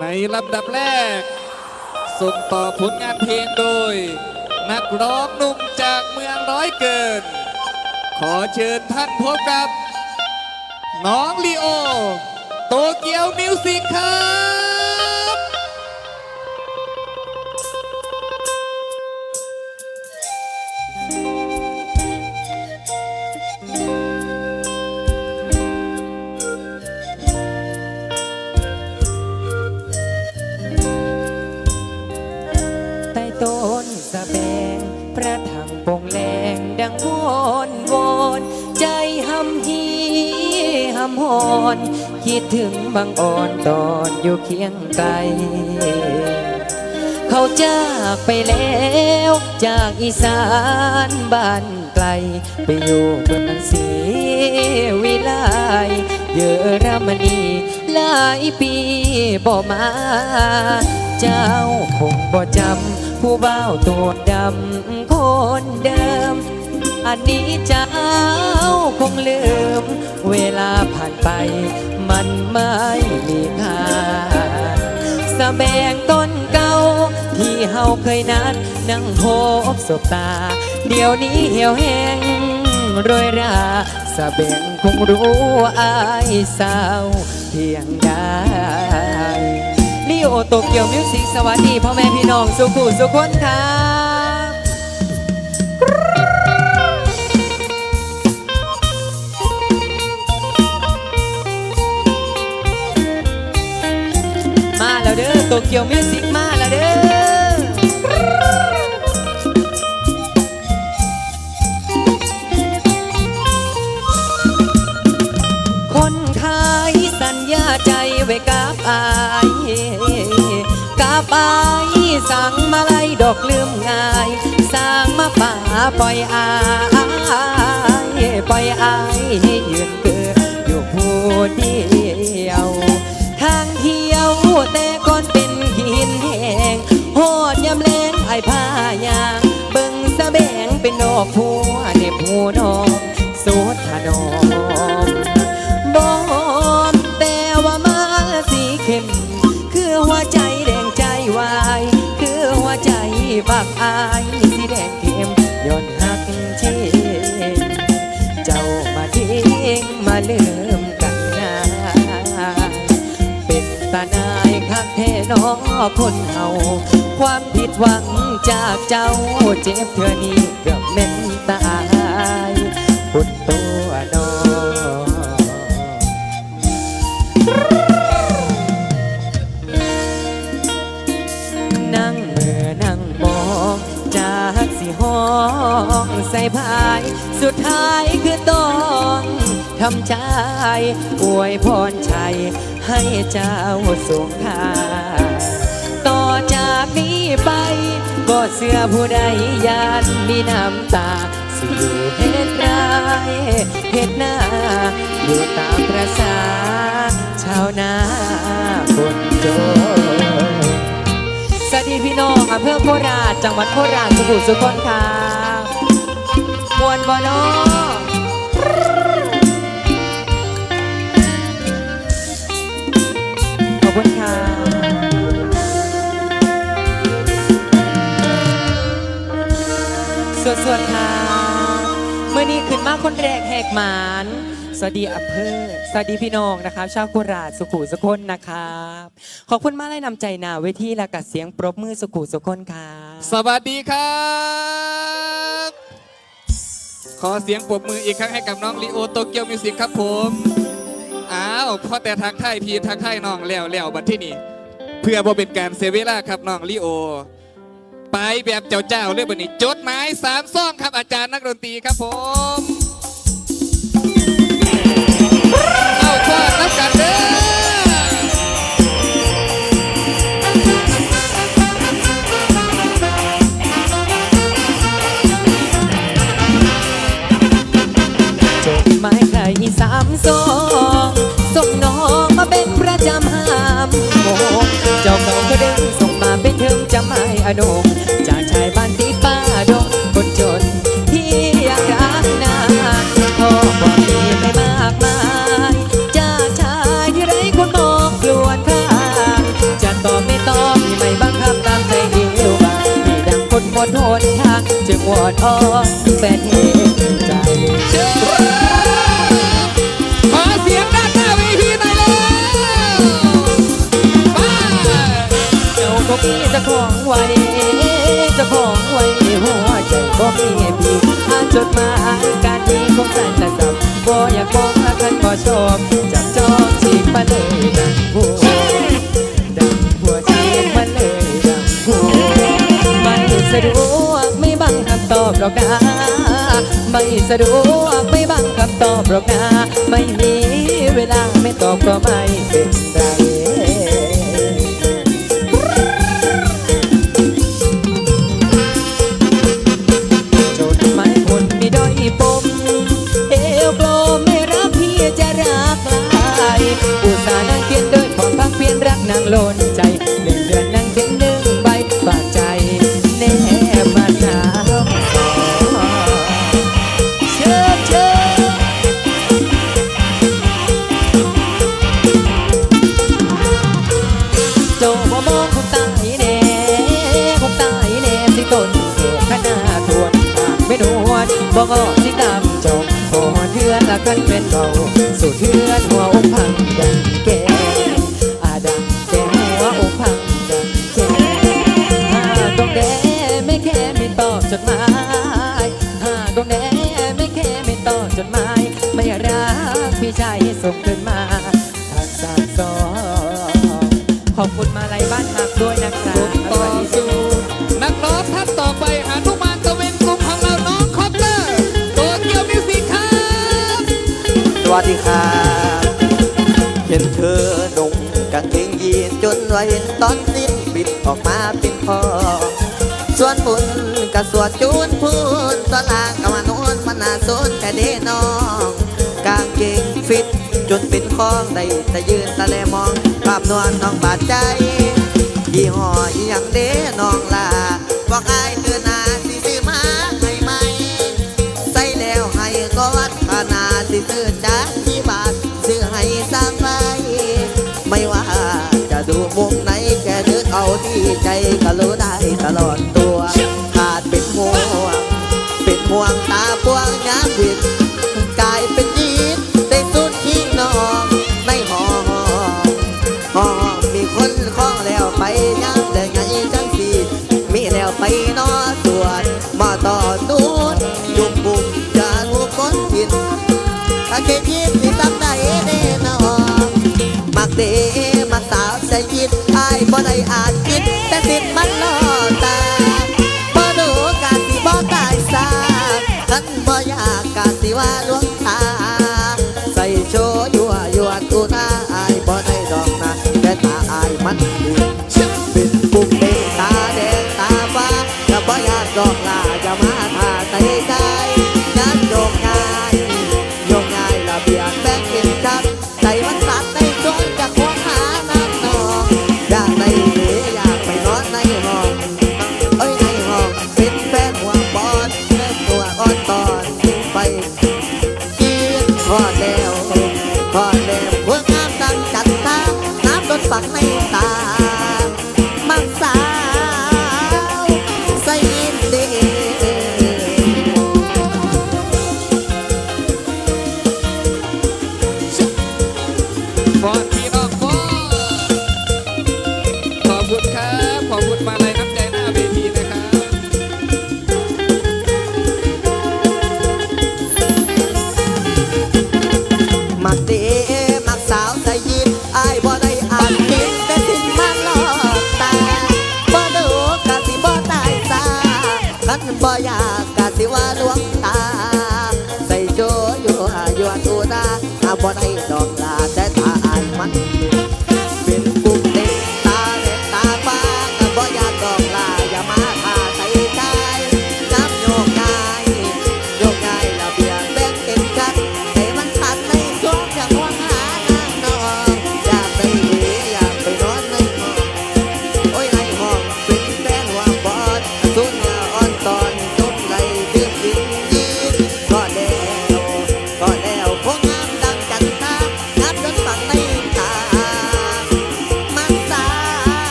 ในลำดับแรก ส่งต่อผลงานเพลงโดย นักร้องหนุ่มจากเมืองร้อยเกิน ขอเชิญท่านพบกับ น้องลีโอ โตเกียวมิวสิกครับ อนคิดถึงบางอ่อนตอนอยู่เคียงไกลเขาจากไปแล้ว จากอีสานบ้านไกล ไปอยู่บนนังสีวิไลเยอรมนีหลายปีบ่มา เจ้าคงบ่จำผู้เบ้าตัวดำคนเดิม อันนี้เจ้าคงลืม เวลาผ่านไปมันไม่มีค่าสะแบงต้นเก่า ที่เฮาเคยนัดนั่งพบสบตา เดี๋ยวนี้เหี่ยวแห้งโรยราสะแบงคงรู้อายสาวเพียงใดลีโอโตเกียวมิวสิกสวัสดีพ่อแม่พี่น้องสุขุสุขคนค่ะ ตเกียวมิวสิกมาแล้วเด้อ คนขายสัญญาใจไว้กับอายกับอายสั่งมาไล่ดอกลืมง่ายสั่งมาป่าปล่อยอายปล่อยอายให้ยืนเกิดอยู่ผู้เดียว คนเฮาความผิดหวังจากเจ้าเจ็บเธอนี้เกือบเม่นตายคุณตัวน้องนั่งเมื่อนั่งมองจากสิห้องใส่พาย สุดท้ายคือต้องทำใจอวยพรชัยให้เจ้าสวงคาต่อจาก นี้ไปก็เสื้อผู้ใดยานมีน้ำตา สิอยู่เฮ็ดไรเฮ็ดนาอยู่ตามประสาชาวนาคนจนสวัสดีพี่น้องอำเภอโคราชจังหวัดโคราชสุขุมสุขนค่ะมวนบอนอขอบคุณค่ะ สวดสวดค่ะเมื่อนี้ขึ้นมาคนแรกแหกหมานสวัสดีอำเภอสวัสดีพี่น้องนะครับ ชาวโคราชสุขุสุขคนนะครับขอบคุณมากเลยนำใจนาเวทีและกัดเสียงปรบมือสุขุสุขคนค่ะสวัสดีครับ ขอเสียงปรบมืออีกครั้งให้กับน้องลีโอโตเกียวมิวสิกครับผมอ้าวพอแต่ทักทายพี่ทักทายน้องแล้วแล้วบัดที่นี่เพื่อบ่เป็นการเซเวล่าครับน้องลีโอ ไปแบบเจ้าเจ้าๆเลยบัดนี้จดหมายสามซ่องครับอาจารย์นักดนตรีครับผมเอา วดอ่องขอเสียงด้านหน้าเวทีหน่อยเลเจ้าก็มีเจ้าของไว้เจ้าของไว้หัวใจก็มีพี่อานจดมาอยการนี้ของสันตะจับบ่อยากมองถ้าท่านบ่ชอบจับจองที่มาเลยดังหัวดังหัวจีบมาเลยดังหัวไม่สะดวก ตอบหรอกนะไม่สะดวกไม่บังคำตอบหรอกนะไม่มีเวลาไม่ตอบก็ไม่เป็นไร เห็นตอนสิ้นบิดออกมาเป็นพอส่วนบุญกับสวดจูนพูนสลางกับมนุษย์มนาสุนแค่เดนองกางเกงฟิตจนเป็นคล้องได้แต่ยืนตะแลมองภาพนวลน้องบาดใจยี่ห้อยังเด้นองลาบอกอายคือนาสิสิมาให้ไหมใส่แล้วให้กอด วงไหนแค่นึกเอาที่ใจก็รู้ได้ตลอดตัว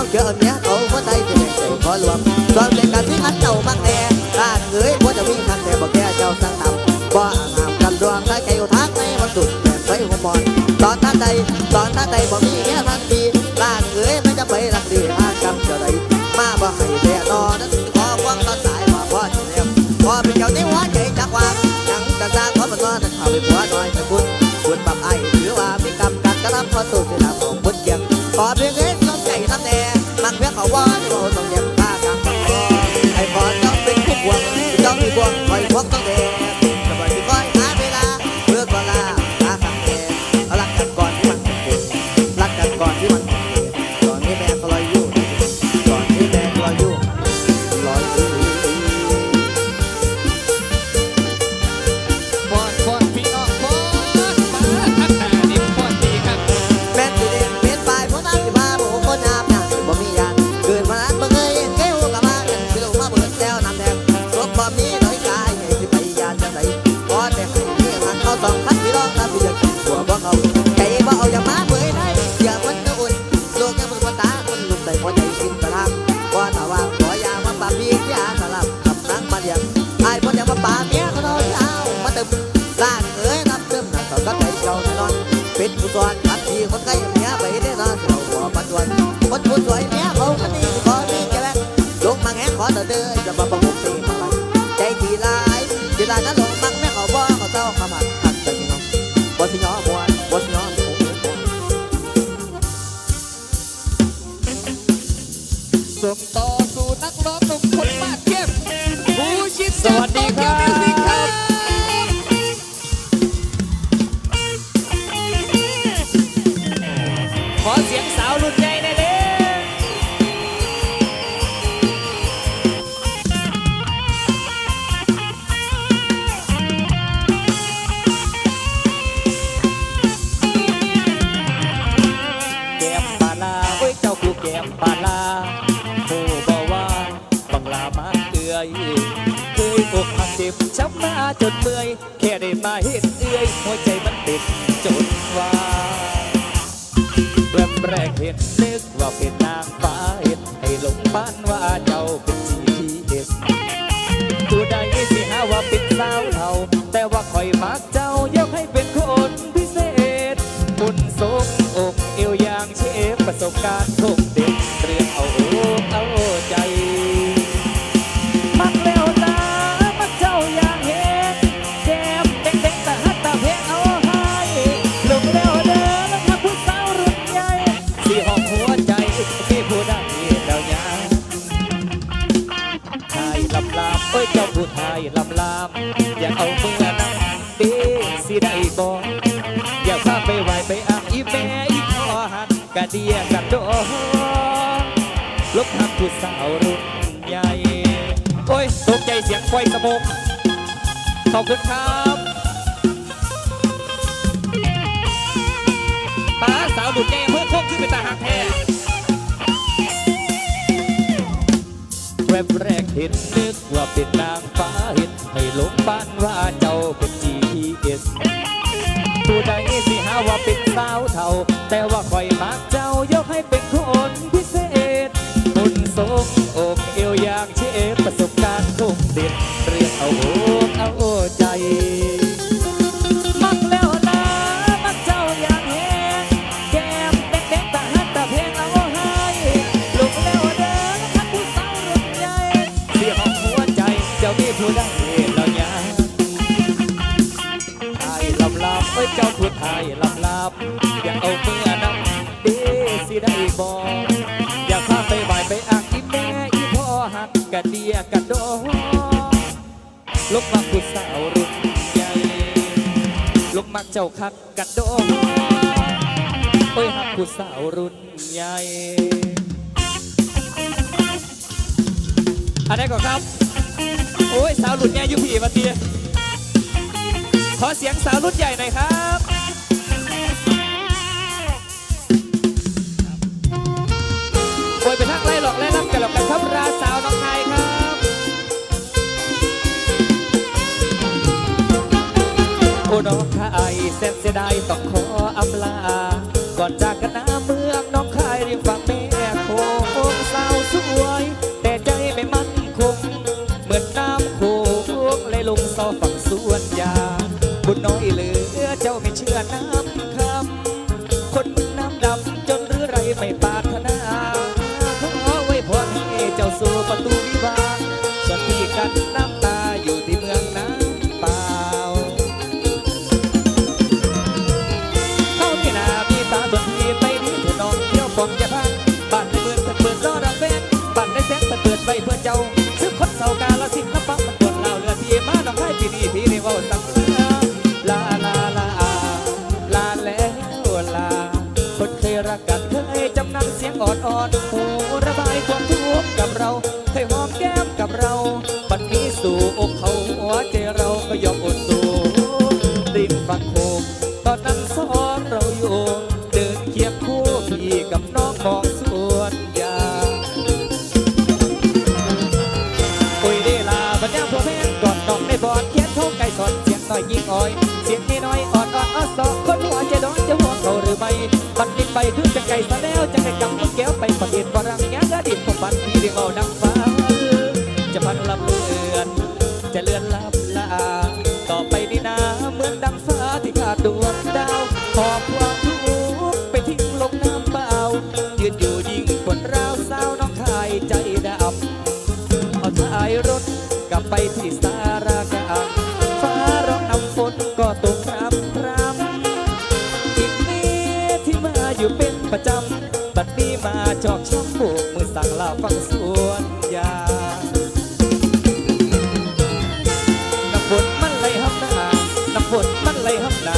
ของเชื่อเมียเขาว่าไทยจะแบ่งใส่ขอรวมตอนเป็นการที่หันเจ้ามักแน่บ้านเอ้ยว่าจะมีทางแต่บอกแกเจ้าสั่งทำบ่างามกันดวงถ้าใจอยู่ทักในวันสุดแต่ใส่หัวมอนตอนท่านใดตอนท่านใดบ่มี ว่าเราต้องเย็บผ้ากันให้พอต้องเป็นผู้ควังต้องมีควาคไว้พบต้องเด็ก เด้อจะมา ยเคยอกหักเจ็บช้ำมาจนเมื่อย แค่ได้มาเห็นเอื้อย หัวใจมันติดจนวายแวบแรกเห็นนึกว่าเป็นนางฟ้าเห็นให้ลงบ้านว่าเจ้าเป็นสีทีเอสผู้ใดสิหาว่าเป็นสาวเทาแต่ว่าคอยมักเจ้ายกให้เป็นคนพิเศษคุณสมอกเอวยางเชฟประสบการณ์ทุก ลัลามเอ้ยเจ้าผู้ชายลำลามอยากเอาเมือนั่งเอ๊สิได้บอกอยากพาไปไหวไปอ่างอีแม่อีพอหักกะเดียกับโดลบทำผู้สาวรุ่นใหญ่โอ้ยตกใจเสียงไฟสมองขอบคุณครับป้าสาวหลุดแย่เพื่อโคบขึ้นเป็นตาหักแท้แวบแรกเห็นเนื้อ ว่าเป็นนางฟ้าเห็นให้หลงบ้านว่าเจ้าเป็น GPS ตัวใดสิหาว่าเป็นสาวเท่า แต่ว่าคอยมากเจ้าโย สุดแงยุพีมาเตียขอเสียงสาวรุ่นใหญ่หน่อยครับโอยไปทักไล่หลอกไล่รับกันหลอกกันครับราสาวน้องไทยครับโอ้น้องคายแสนเสียดายต้องขออำลาก่อนจากกันน้า อ่อนอ่อนโอ้ระบายความทุกข์กับเราเคยหอมแก้มกับเราบัดนี้สู่อกเขาหัวใจเราก็ยอมอดสู้ริมฝั่งโขงตอนนั้นสอนเราอยู่เดินเคียงคู่พี่กับน้องมองสวนยางโอ้ยเดลาบัญญาพวกแม่ก่อนน้องในบอดเขียนท้องไก่สอนเสียงน้อยยิ่งอ้อย เสียงนี่น้อยอ่อนอ่อนอ้อสอคนหัวใจดอนจะห่วงเขาหรือไม่บันดินไปคือ ผมบัน น้ำฝนมันไหลห้องนา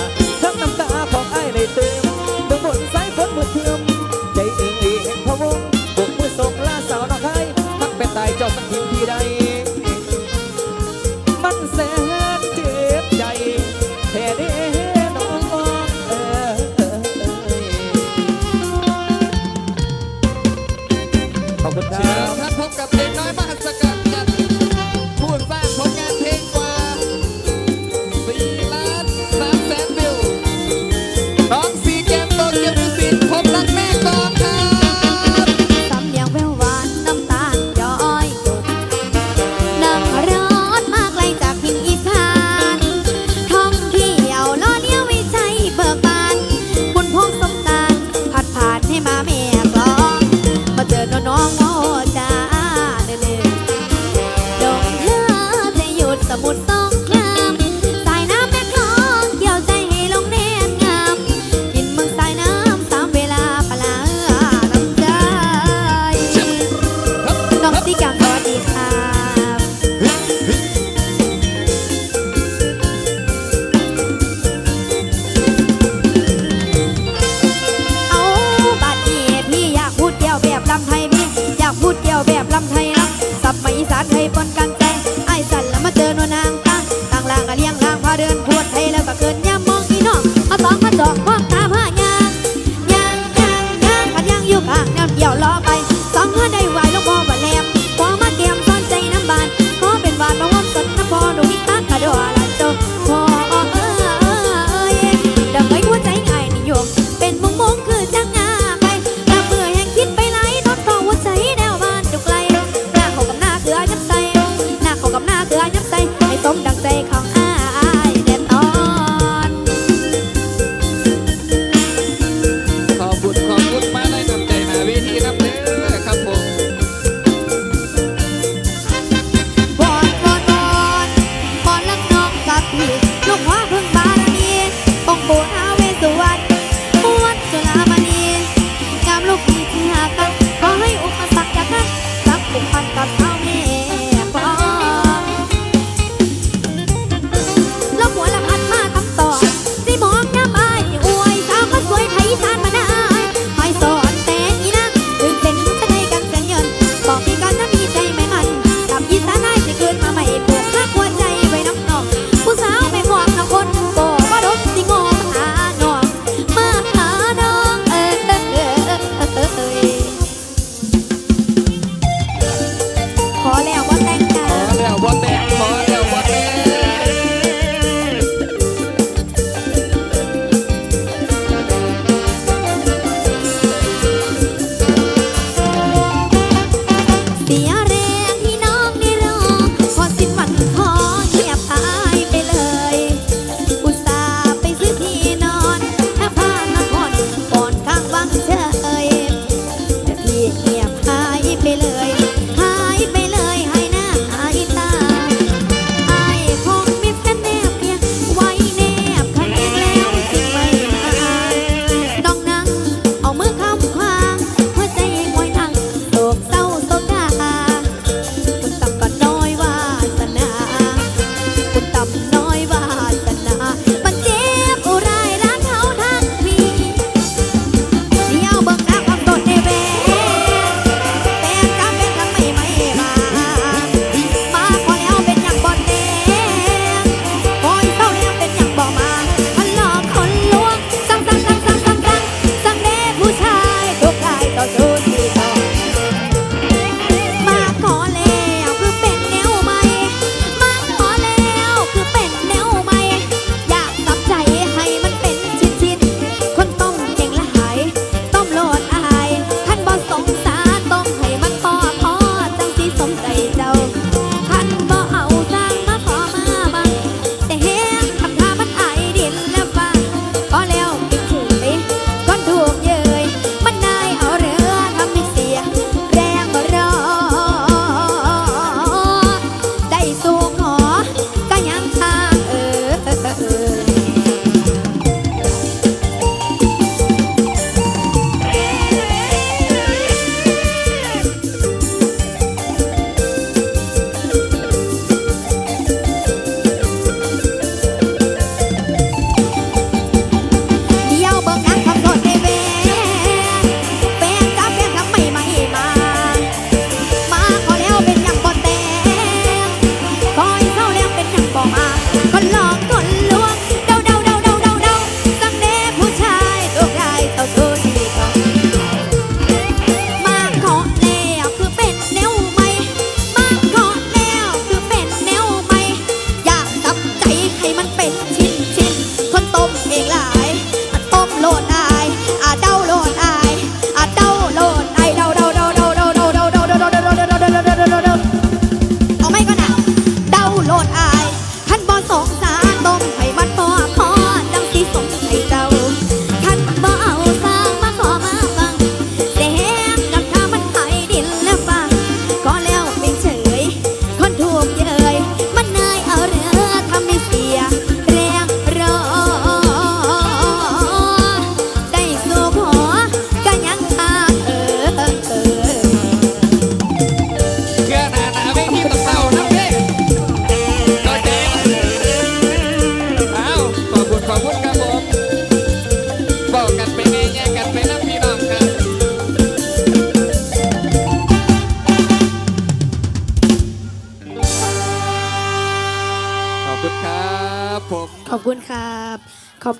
走。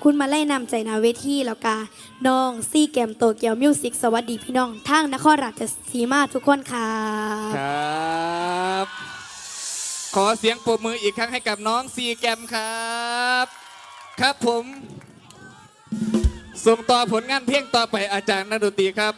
คุณมาไล่นำใจนาเวทีแล้วกาน้องซี่แกมโตเกียวมิวสิกสวัสดีพี่น้องทางนครราชสีมาทุกคนครับครับ ขอเสียงปรบมืออีกครั้งให้กับน้องซีแกมครับ ครับผม ส่งต่อผลงานเพลงต่อไปอาจารย์นดนตรีครับ